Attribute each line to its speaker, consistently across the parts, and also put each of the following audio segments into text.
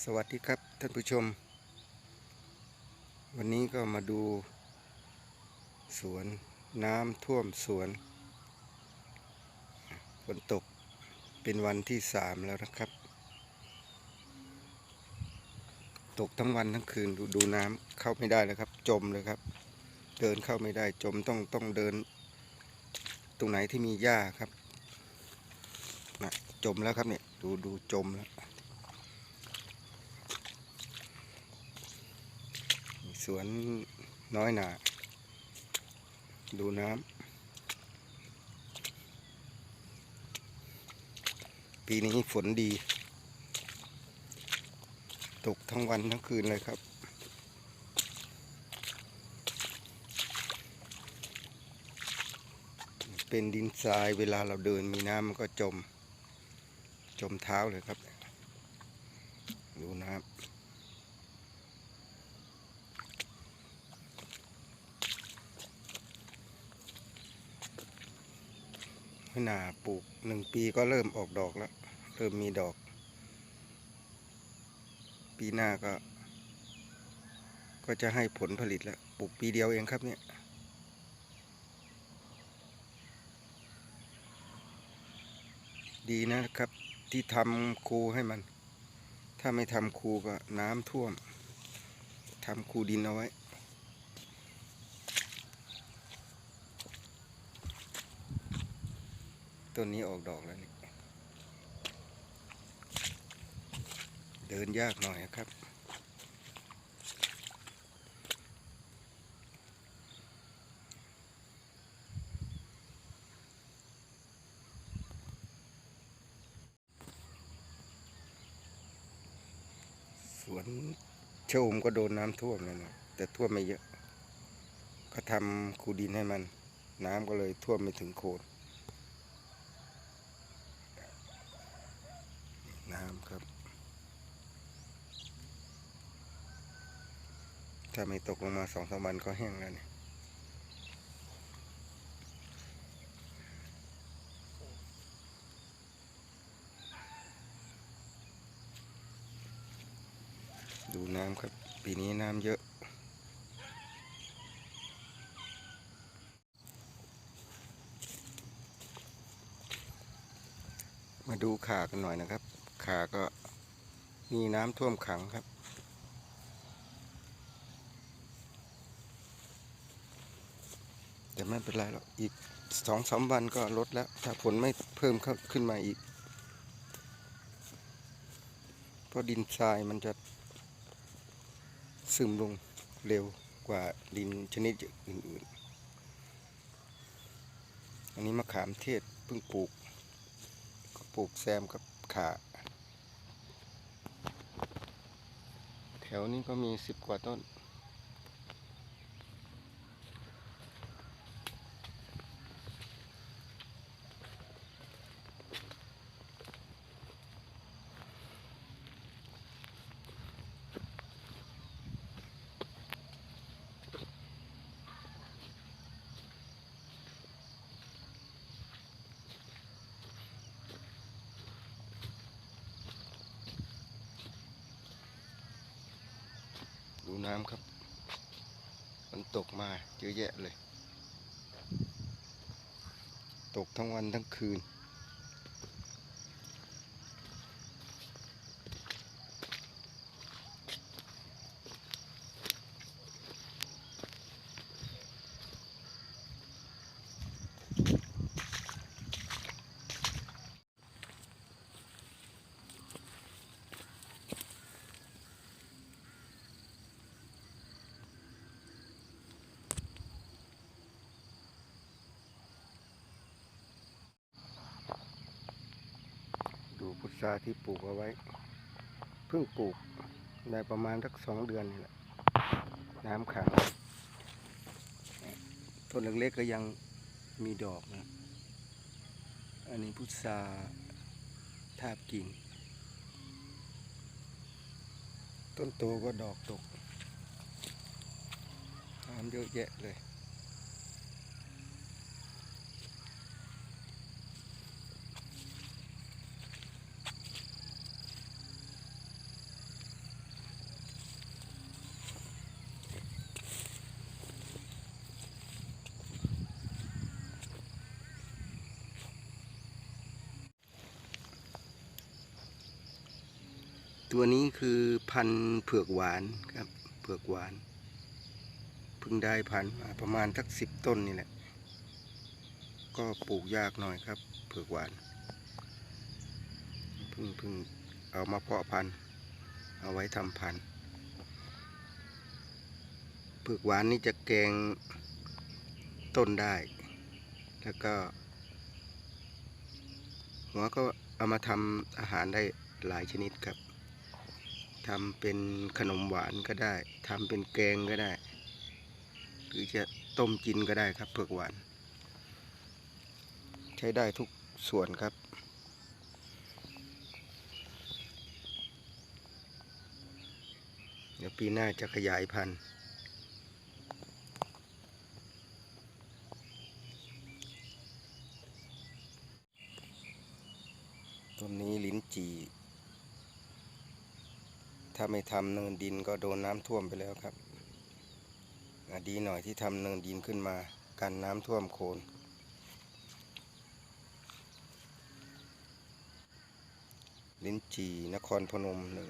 Speaker 1: สวัสดีครับท่านผู้ชม วันนี้ก็มาดู สวนน้ำท่วมสวนฝนตกเป็นวันที่สามแล้วนะครับ ตกทั้งวันทั้งคืนดูดูน้ำเข้าไม่ได้เลยครับ จมเลยครับ เดินเข้าไม่ได้จมต้องต้องเดิน ตรงไหนที่มีหญ้าครับนะจมแล้วครับเนี่ยดูดูจมแล้ว สวนน้อยหนา ดูน้ำ ปีนี้ฝนดี ตกทั้งวันทั้งคืนเลยครับ เป็นดินทรายเวลาเราเดินมีน้ำมันก็จม จมเท้าเลยครับ ดูน้ำ ขนาปลูกหนึ่งปีก็เริ่มออกดอกแล้ว เริ่มมีดอก ปีหน้าก็ ก็จะให้ผลผลิตแล้ว ปลูกปีเดียวเองครับเนี่ย ดีนะครับ ที่ทำคูให้มัน ถ้าไม่ทำคูก็น้ำท่วมทำคูดินเอาไว้ ต้นนี้ออกดอกแล้วนี่เดินยากหน่อยครับ สวนโชมก็โดนน้ำท่วมเลยนะแต่ท่วมไม่เยอะ ก็ทำคูดินให้มัน น้ำก็เลยท่วมไม่ถึงโคน น้ำครับ ถ้าไม่ตกลงมาสองสามวันก็แห้งแล้วเนี่ยดูน้ำครับ ปีนี้น้ำเยอะ มาดูขากันหน่อยนะครับ ขาก็มีน้ำท่วมขังครับ แต่ไม่เป็นไรหรอก อีกสองสามวันก็ลดแล้ว ถ้าฝนไม่เพิ่มขึ้นมาอีก เพราะดินทรายมันจะซึมลงเร็วกว่าดินชนิดอื่น ๆ อันนี้มะขามเทศเพิ่งปลูก ก็ปลูกแซมกับขาแถ วนี้ก็มีสิบกว่าต้น ดูน้ำครับ มันตกมาเยอะแยะเลย ตกทั้งวันทั้งคืน ดูพุทราที่ปลูกเอาไว้ เพิ่งปลูกได้ประมาณสักสองเดือนนี่แหละน้ำขังต้นเล็กๆก็ยังมีดอกนะ อันนี้พุทราทาบกิ่ง ต้นโตก็ดอกตกน้ำเยอะแยะเลย ตัวนี้คือพันธุ์เผือกหวานครับ เผือกหวานเพิ่งได้พันธุ์มาประมาณสักสิบต้นนี่แหละ ก็ปลูกยากหน่อยครับ เผือกหวานเพิ่งเพิ่งเอามาเพาะพันธุ์เอาไว้ทำพันธุ์เผือกหวานนี่จะแกงต้นได้ แล้วก็ หัวก็เอามาทำอาหารได้หลายชนิดครับ ทำเป็นขนมหวานก็ได้ทำเป็นแกงก็ได้ หรือจะต้มกินก็ได้ครับเผือกหวาน ใช้ได้ทุกส่วนครับ เดี๋ยวปีหน้าจะขยายพันธุ์ ต้นนี้ลิ้นจี่ ถ้าไม่ทำเนินดินก็โดนน้ำท่วมไปแล้วครับดีหน่อยที่ทำเนินดินขึ้นมากันน้ำท่วมโคนลิ้นจีนครพนมหนึ่ง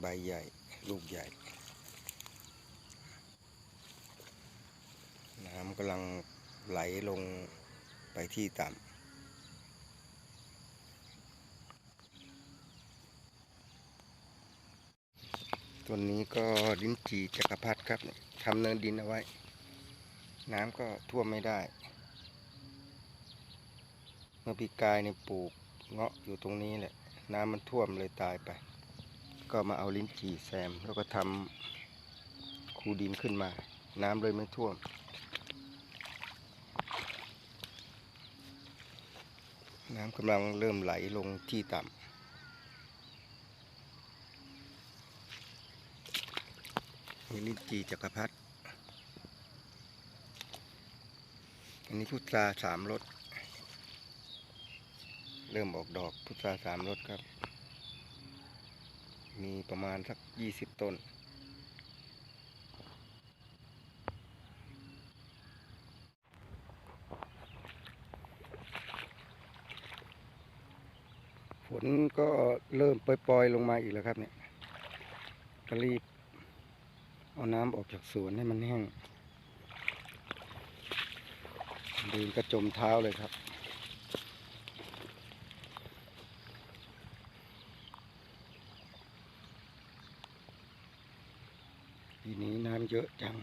Speaker 1: ใบใหญ่ ลูกใหญ่ น้ำกำลังไหลลงไปที่ต่ำ ต้นนี้ก็ลิ้นจีจักรพรรดิครับทำเนินดินเอาไว้ น้ำก็ท่วมไม่ได้ เมื่อปีกายในยปลูกเงาะอยู่ตรงนี้แหละ น้ำมันท่วมเลยตายไป ก็มาเอาลิ้นจี่แซม แล้วก็ทำคูดินขึ้นมา น้ำเลยไม่ท่วม น้ำกำลังเริ่มไหลลงที่ต่ำ นี่ลิ้นจีจักรพรรดิอันนี้พุทราสามรสเริ่มออกดอกพุทราสามรสครับ มีประมาณสักยี่สิบต้น ฝนก็เริ่มปล่อยๆลงมาอีกแล้วครับเนี่ยก็รีบ เอาน้ำออกจากสวนให้มันแห้งดินกระจมเท้าเลยครับปีนี้น้ำเยอะจัง